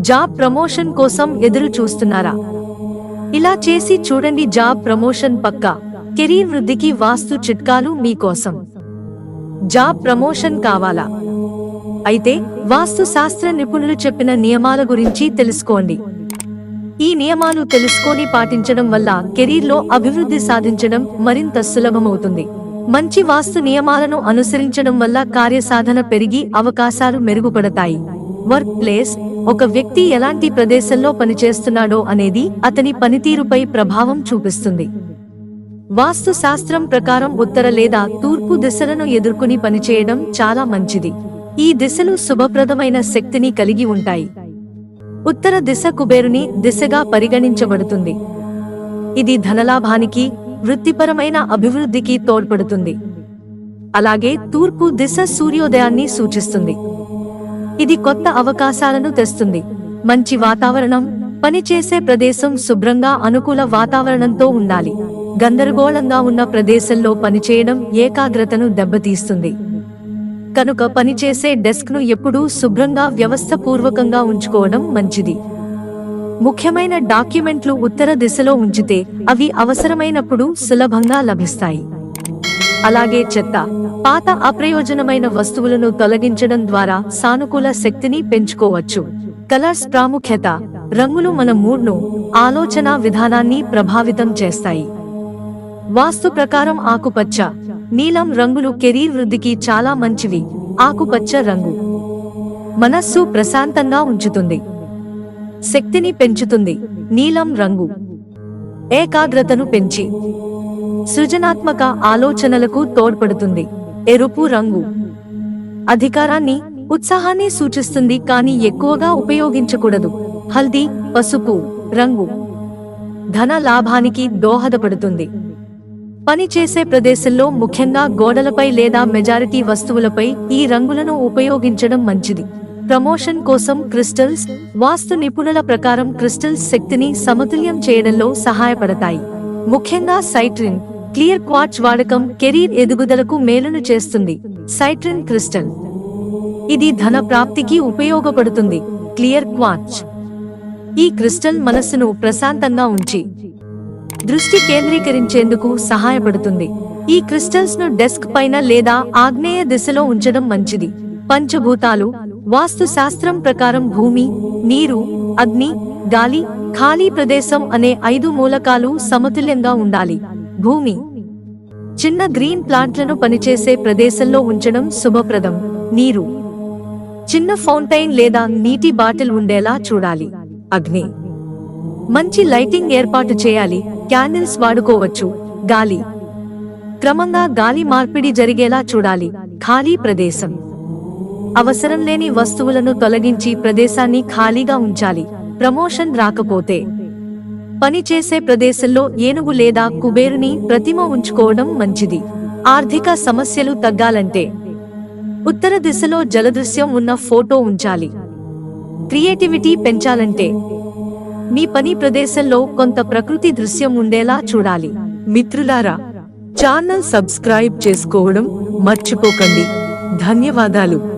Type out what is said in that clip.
Job promotion కోసం ఎదురు చూస్తున్నారా? ఇలా చేసి చూడండి జాబ్ ప్రమోషన్ పక్కా కెరీర్ వృద్ధికి వాస్తు చిట్కాలు మీకోసం. జాబ్ ప్రమోషన్ కావాలా? అయితే వాస్తు శాస్త్ర నిపుణులు చెప్పిన నియమాల గురించి తెలుసుకోండి. ఈ నియమాలు తెలుసుకొని పాటించడం వల్ల కెరీర్లో అభివృద్ధి సాధించడం మరింత సులభమవుతుంది. మంచి వాస్తు నియమాలను అనుసరించడం వల్ల కార్యసాధన పెరిగి అవకాశాలు మెరుగుపడతాయి. వర్క్ ప్లేస్ ఒక వ్యక్తి ఎలాంటి ప్రదేశంలో పనిచేస్తున్నాడో అనేది అతని పనితీరుపై ప్రభావం చూపిస్తుంది. వాస్తు శాస్త్రం ప్రకారం ఉత్తర లేదా తూర్పు దిశలను ఎదుర్కొని పనిచేయడం చాలా మంచిది. ఈ దిశలు శుభప్రదమైన శక్తిని కలిగి ఉంటాయి. ఉత్తర దిశ కుబేరుని దిశగా పరిగణించబడుతుంది. ఇది ధనలాభానికి వృత్తిపరమైన అభివృద్ధికి తోడ్పడుతుంది. అలాగే తూర్పు దిశ సూర్యోదయాన్ని సూచిస్తుంది. ఇది కొత్త అవకాశాలను తెస్తుంది. మంచి వాతావరణం పనిచేసే ప్రదేశం శుభ్రంగా అనుకూల వాతావరణంతో ఉండాలి. గందరగోళంగా ఉన్న ప్రదేశంలో పనిచేయడం ఏకాగ్రతను దెబ్బతీస్తుంది. కనుక పనిచేసే డెస్క్ను ఎప్పుడూ శుభ్రంగా వ్యవస్థపూర్వకంగా ఉంచుకోవడం మంచిది. ముఖ్యమైన డాక్యుమెంట్లు ఉత్తర దిశలో ఉంచితే అవి అవసరమైనప్పుడు సులభంగా లభిస్తాయి. అలాగే చెత్త. పాత అప్రయోజనమైన వస్తువులను తొలగించడం ద్వారా సానుకూల శక్తిని పెంచుకోవచ్చు. కలర్స్ ప్రాముఖ్యత రంగులు మన మూడ్ను ఆలోచన విధానాన్ని ప్రభావితం చేస్తాయి. వాస్తు ప్రకారం ఆకుపచ్చ నీలం రంగులు కెరీర్ వృద్ధికి చాలా మంచివి. ఆకుపచ్చ రంగు మనస్సు ప్రశాంతంగా ఉంచుతుంది. శక్తిని పెంచుతుంది. నీలం రంగు ఏకాగ్రతను పెంచి సృజనాత్మక ఆలోచనలకు తోడ్పడుతుంది. ఎరుపు రంగు. అధికారాన్ని ఉత్సాహాన్ని సూచిస్తుంది కానీ ఎక్కువగా ఉపయోగించకూడదు. హల్దీ పసుపు రంగు. ధన లాభానికి దోహదపడుతుంది. పని చేసే ప్రదేశంలో ముఖ్యంగా గోడలపై లేదా మెజారిటీ వస్తువులపై ఈ రంగులను ఉపయోగించడం మంచిది. ప్రమోషన్ కోసం క్రిస్టల్స్ వాస్తు నిపుణుల ప్రకారం క్రిస్టల్స్ శక్తిని సమతుల్యం చేయడంలో సహాయపడతాయి. ముఖ్యంగా సైట్రిన్ క్లియర్ క్వార్ట్జ్ వాడకం కెరీర్ ఎదుగుదలకు మేలును చేస్తుంది. Citrine crystal. ఇది ధన ప్రాప్తికి ఉపయోగపడుతుంది. Clear quartz. ఈ క్రిస్టల్ మనస్సును ప్రశాంతంగా ఉంచి దృష్టి కేంద్రీకరించేందుకు సహాయపడుతుంది. ఈ క్రిస్టల్స్ను డెస్క్ పైన లేదా ఆగ్నేయ దిశలో ఉంచడం మంచిది. పంచభూతాలు వాస్తు శాస్త్రం ప్రకారం భూమి నీరు అగ్ని గాలి ఖాళీ ప్రదేశం అనే ఐదు మూలకాలు సమతుల్యంగా ఉండాలి. భూమి. చిన్న గ్రీన్ ప్లాంట్లను పనిచేసే ప్రదేశంలో ఉంచడం శుభప్రదం. నీరు. చిన్న ఫౌంటైన్ లేదా నీటి బాటిల్ ఉండేలా చూడాలి. అగ్ని. మంచి లైటింగ్ ఏర్పాటు చేయాలి. క్యాండిల్స్ వాడుకోవచ్చు. గాలి. క్రమంగా గాలి మార్పిడి జరిగేలా చూడాలి. ఖాళీ ప్రదేశం. అవసరం లేని వస్తువులను తొలగించి ప్రదేశాన్ని ఖాళీగా ఉంచాలి. ప్రమోషన్ రాకపోతే. పని చేసే ప్రదేశంలో ఏనుగు లేదా కుబేరుని ప్రతిమ ఉంచుకోవడం మంచిది. ఆర్థిక సమస్యలు తగ్గాలంటే ఉత్తర దిశలో జలదృశ్యం ఉన్న ఫోటో ఉంచాలి. క్రియేటివిటీ పెంచాలంటే మీ పని ప్రదేశంలో కొంత ప్రకృతి దృశ్యం ఉండేలా చూడాలి. మిత్రులారా ఛానల్ సబ్స్క్రైబ్ చేసుకోవడం మర్చిపోకండి. ధన్యవాదాలు.